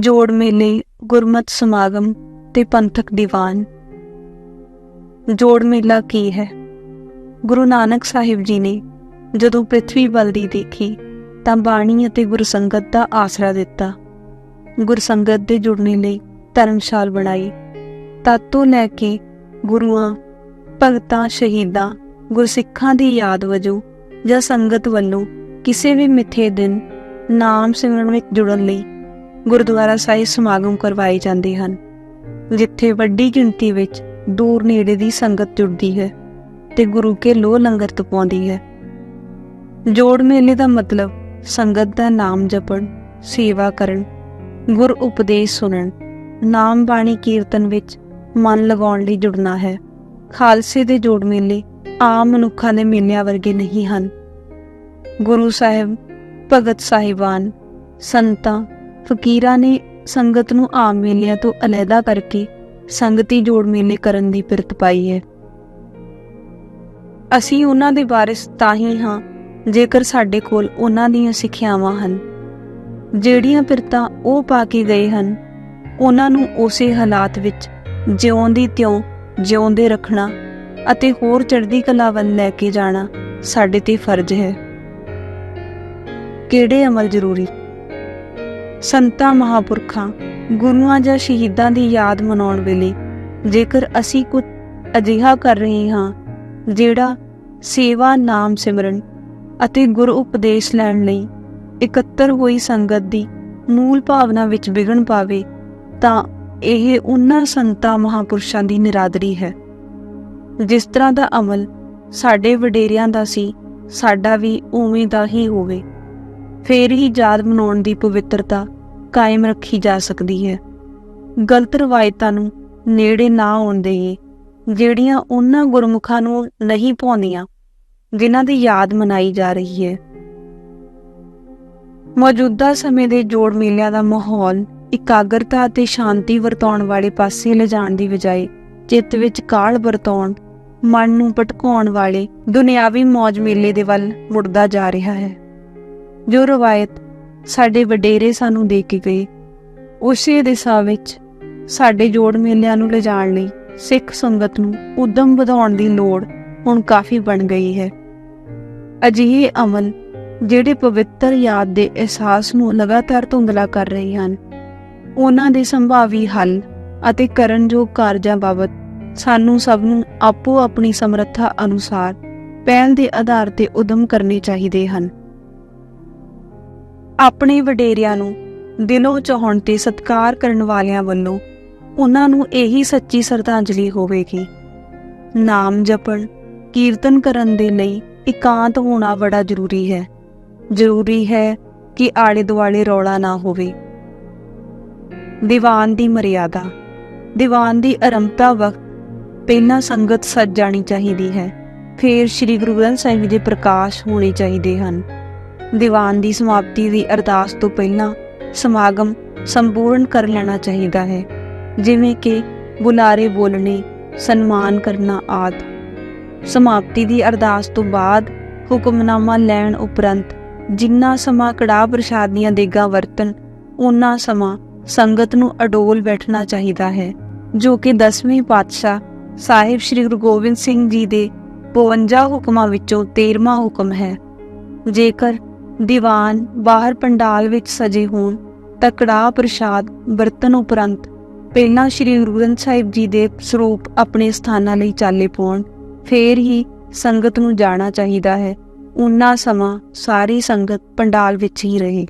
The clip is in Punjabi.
ਜੋੜ ਮੇਲੇ, ਗੁਰਮਤ ਸਮਾਗਮ ਤੇ ਪੰਥਕ ਦੀਵਾਨ। ਜੋੜ ਮੇਲਾ ਕੀ ਹੈ? ਗੁਰੂ ਨਾਨਕ ਸਾਹਿਬ ਜੀ ਨੇ ਜਦੋਂ ਪ੍ਰithvi ਬਲਦੀ ਦੇਖੀ ਤਾਂ ਬਾਣੀ ਅਤੇ ਗੁਰਸੰਗਤ ਦਾ ਆਸਰਾ ਦਿੱਤਾ। ਗੁਰਸੰਗਤ ਦੇ ਜੁੜਨੇ ਲਈ ਧਰਮਸ਼ਾਲ ਬਣਾਈ। ਤਦ ਤੋਂ ਲੈ ਕੇ ਗੁਰੂਆਂ, ਭਗਤਾਂ, ਸ਼ਹੀਦਾਂ, ਗੁਰਸਿੱਖਾਂ ਦੀ ਯਾਦ ਵਜੋਂ ਜਾਂ ਸੰਗਤ ਵੱਲੋਂ ਕਿਸੇ ਵੀ ਮਿੱਥੇ ਦਿਨ ਨਾਮ ਸਿਮਰਨ ਵਿੱਚ ਜੁੜਨ ਲਈ ਗੁਰਦੁਆਰਾ ਸਾਹਿਬ ਸਮਾਗਮ ਕਰਵਾਏ ਜਾਂਦੇ ਹਨ, ਜਿੱਥੇ ਵੱਡੀ ਗਿਣਤੀ ਵਿੱਚ ਦੂਰ ਨੇੜੇ ਦੀ ਸੰਗਤ ਜੁੜਦੀ ਹੈ ਤੇ ਗੁਰੂ ਕੇ ਲੋ ਲੰਗਰ ਤਪਾਉਂਦੀ ਹੈ। ਜੋੜ ਮੇਲੇ ਦਾ ਮਤਲਬ ਸੰਗਤ ਦਾ ਨਾਮ ਜਪਣ, ਸੇਵਾ ਕਰਨ, ਗੁਰ ਉਪਦੇਸ਼ ਸੁਣਨ, ਨਾਮ ਬਾਣੀ ਕੀਰਤਨ ਵਿੱਚ ਮਨ ਲਗਾਉਣ ਲਈ ਜੁੜਨਾ ਹੈ। ਖਾਲਸੇ ਦੇ ਜੋੜ ਮੇਲੇ ਆਮ ਮਨੁੱਖਾਂ ਦੇ ਮੇਲਿਆਂ ਵਰਗੇ ਨਹੀਂ ਹਨ। ਗੁਰੂ ਸਾਹਿਬ, ਭਗਤ ਸਾਹਿਬਾਨ, ਸੰਤਾਂ ਫਕੀਰਾਂ ਨੇ ਸੰਗਤ ਨੂੰ ਆਮ ਮੇਲਿਆਂ ਤੋਂ ਅਲੱਗਾ ਕਰਕੇ ਸੰਗਤੀ ਜੋੜ ਮੇਲੇ ਕਰਨ ਦੀ ਪਿਰਤ ਪਾਈ ਹੈ। ਅਸੀਂ ਉਹਨਾਂ ਦੇ ਵਾਰਿਸ ਤਾਂ ਹੀ ਹਾਂ, ਜੇਕਰ ਸਾਡੇ ਕੋਲ ਉਹਨਾਂ ਦੀਆਂ ਸਿੱਖਿਆਵਾਂ ਹਨ। ਜਿਹੜੀਆਂ ਪਿਰਤਾਂ ਉਹ ਪਾ ਕੇ ਗਏ ਹਨ, ਉਹਨਾਂ ਨੂੰ ਉਸੇ ਹਾਲਾਤ ਵਿੱਚ ਜਿਉਂਦੀ ਤਿਉਂ ਜਿਉਂਦੇ ਰੱਖਣਾ ਅਤੇ ਹੋਰ ਚੜ੍ਹਦੀ ਕਲਾ ਵੱਲ ਲੈ ਕੇ ਜਾਣਾ ਸਾਡੇ ਤੇ ਫਰਜ਼ ਹੈ। ਕਿਹੜੇ ਅਮਲ ਜ਼ਰੂਰੀ? ਸੰਤਾਂ ਮਹਾਪੁਰਖਾਂ, ਗੁਰੂਆਂ ਜਾਂ ਸ਼ਹੀਦਾਂ ਦੀ ਯਾਦ ਮਨਾਉਣ ਵੇਲੇ ਜੇਕਰ ਅਸੀਂ ਕੁਝ ਅਜਿਹਾ ਕਰ ਰਹੇ ਹਾਂ, ਜਿਹੜਾ ਸੇਵਾ, ਨਾਮ ਸਿਮਰਨ ਅਤੇ ਗੁਰ ਉਪਦੇਸ਼ ਲੈਣ ਲਈ ਇਕੱਤਰ ਹੋਈ ਸੰਗਤ ਦੀ ਮੂਲ ਭਾਵਨਾ ਵਿੱਚ ਵਿਗਣ ਪਾਵੇ, ਤਾਂ ਇਹ ਉਹਨਾਂ ਸੰਤਾਂ ਮਹਾਪੁਰਸ਼ਾਂ ਦੀ ਨਿਰਾਦਰੀ ਹੈ। ਜਿਸ ਤਰ੍ਹਾਂ ਦਾ ਅਮਲ ਸਾਡੇ ਵਡੇਰਿਆਂ ਦਾ ਸੀ, ਸਾਡਾ ਵੀ ਉਵੇਂ ਦਾ ਹੀ ਹੋਵੇ। ਫੇਰ ਹੀ ਯਾਦ ਮਨਾਉਣ ਦੀ ਪਵਿੱਤਰਤਾ ਕਾਇਮ ਰੱਖੀ ਜਾ ਸਕਦੀ ਹੈ। ਗਲਤ ਰਵਾਇਤਾਂ ਨੂੰ ਨੇੜੇ ਨਾ ਆਉਣ ਦੇਈਏ ਜਿਹੜੀਆਂ ਉਹਨਾਂ ਗੁਰਮੁਖਾਂ ਨੂੰ ਨਹੀਂ ਪਾਉਂਦੀਆਂ, ਜਿਨ੍ਹਾਂ ਦੀ ਯਾਦ ਮਨਾਈ ਜਾ ਰਹੀ ਹੈ। ਮੌਜੂਦਾ ਸਮੇਂ ਦੇ ਜੋੜ ਮੇਲਿਆਂ ਦਾ ਮਾਹੌਲ ਇਕਾਗਰਤਾ ਅਤੇ ਸ਼ਾਂਤੀ ਵਰਤਾਉਣ ਵਾਲੇ ਪਾਸੇ ਲਿਜਾਣ ਦੀ ਬਜਾਏ ਚਿੱਤ ਵਿੱਚ ਕਾਲ ਵਰਤਾਉਣ, ਮਨ ਨੂੰ ਭਟਕਾਉਣ ਵਾਲੇ ਦੁਨਿਆਵੀ ਮੌਜ ਮੇਲੇ ਦੇ ਵੱਲ ਮੁੜਦਾ ਜਾ ਰਿਹਾ ਹੈ। ਜੋ ਰਵਾਇਤ ਸਾਡੇ ਵਡੇਰੇ ਸਾਨੂੰ ਦੇ ਕੇ ਗਏ, ਉਸੇ ਦਿਸ਼ਾ ਵਿੱਚ ਸਾਡੇ ਜੋੜ ਮੇਲਿਆਂ ਨੂੰ ਲਿਜਾਣ ਲਈ ਸਿੱਖ ਸੰਗਤ ਨੂੰ ਉਦਮ ਵਧਾਉਣ ਦੀ ਲੋੜ ਹੁਣ ਕਾਫੀ ਬਣ ਗਈ ਹੈ। ਅਜਿਹੇ ਅਮਲ ਜਿਹੜੇ ਪਵਿੱਤਰ ਯਾਦ ਦੇ ਅਹਿਸਾਸ ਨੂੰ ਲਗਾਤਾਰ ਧੁੰਦਲਾ ਕਰ ਰਹੇ ਹਨ, ਉਹਨਾਂ ਦੇ ਸੰਭਾਵੀ ਹੱਲ ਅਤੇ ਕਰਨਯੋਗ ਕਾਰਜਾਂ ਬਾਬਤ ਸਾਨੂੰ ਸਭ ਨੂੰ ਆਪੋ ਆਪਣੀ ਸਮਰੱਥਾ ਅਨੁਸਾਰ ਪਹਿਲ ਦੇ ਆਧਾਰ ਤੇ ਉਦਮ ਕਰਨੇ ਚਾਹੀਦੇ ਹਨ। ਆਪਣੇ ਵਡੇਰਿਆਂ ਨੂੰ ਦਿਲੋਂ ਚਾਹਣ ਤੇ ਸਤਿਕਾਰ ਕਰਨ ਵਾਲਿਆਂ ਵੱਲੋਂ ਉਹਨਾਂ ਨੂੰ ਇਹੀ ਸੱਚੀ ਸ਼ਰਧਾਂਜਲੀ ਹੋਵੇਗੀ। ਨਾਮ ਜਪਣ, ਕੀਰਤਨ ਕਰਨ ਦੇ ਲਈ ਇਕਾਂਤ ਹੋਣਾ ਬੜਾ ਜ਼ਰੂਰੀ ਹੈ। ਜ਼ਰੂਰੀ ਹੈ ਕਿ ਆਲੇ ਦੁਆਲੇ ਰੌਲਾ ਨਾ ਹੋਵੇ। ਦੀਵਾਨ ਦੀ ਮਰਿਆਦਾ। ਦੀਵਾਨ ਦੀ ਆਰੰਭਤਾ ਵਕਤ ਪਹਿਲਾਂ ਸੰਗਤ ਸੱਜ ਜਾਣੀ ਚਾਹੀਦੀ ਹੈ। ਫਿਰ ਸ੍ਰੀ ਗੁਰੂ ਗ੍ਰੰਥ ਸਾਹਿਬ ਦੇ ਪ੍ਰਕਾਸ਼ ਹੋਣੇ ਚਾਹੀਦੇ ਹਨ। ਦੀਵਾਨ ਦੀ ਸਮਾਪਤੀ ਦੀ ਅਰਦਾਸ ਤੋਂ ਪਹਿਲਾਂ ਸਮਾਗਮ ਸੰਪੂਰਨ ਕਰ ਲੈਣਾ ਚਾਹੀਦਾ ਹੈ। ਜਿਵੇਂ ਕਿ ਬੁਲਾਰੇ ਬੋਲਣੇ, ਸਨਮਾਨ ਕਰਨਾ ਆਦ। ਸਮਾਪਤੀ ਦੀ ਅਰਦਾਸ ਤੋਂ ਬਾਅਦ ਹੁਕਮਨਾਮਾ ਲੈਣ ਉਪਰੰਤ ਜਿੰਨਾ ਸਮਾਂ ਕੜਾਹ ਪ੍ਰਸ਼ਾਦ ਦੀਆਂ ਦੇਗਾਂ ਵਰਤਨ ਉਹਨਾਂ ਸਮਾਂ ਸੰਗਤ ਨੂੰ ਅਡੋਲ ਬੈਠਣਾ ਚਾਹੀਦਾ ਹੈ, ਜੋ ਕਿ 10ਵੇਂ ਪਾਤਸ਼ਾਹ ਸਾਹਿਬ ਸ੍ਰੀ ਗੁਰੂ ਗੋਬਿੰਦ ਸਿੰਘ ਜੀ ਦੇ 52 ਹੁਕਮਾਂ ਵਿੱਚੋਂ 13ਵਾਂ ਹੁਕਮ ਹੈ। ਜੇਕਰ ਦੀਵਾਨ ਬਾਹਰ ਪੰਡਾਲ ਵਿੱਚ ਸਜੇ ਹੋਣ ਤਾਂ ਕੜਾਹ ਪ੍ਰਸ਼ਾਦ ਬਰਤਨ ਉਪਰੰਤ ਪਹਿਲਾਂ ਸ੍ਰੀ ਗੁਰੂ ਗ੍ਰੰਥ ਸਾਹਿਬ ਜੀ ਦੇ ਸਰੂਪ ਆਪਣੇ ਸਥਾਨਾਂ ਲਈ ਚਾਲੇ ਪਾਉਣ, ਫੇਰ ਹੀ ਸੰਗਤ ਨੂੰ ਜਾਣਾ ਚਾਹੀਦਾ ਹੈ। ਉਨਾ ਸਮਾਂ ਸਾਰੀ ਸੰਗਤ ਪੰਡਾਲ ਵਿੱਚ ਹੀ ਰਹੇ।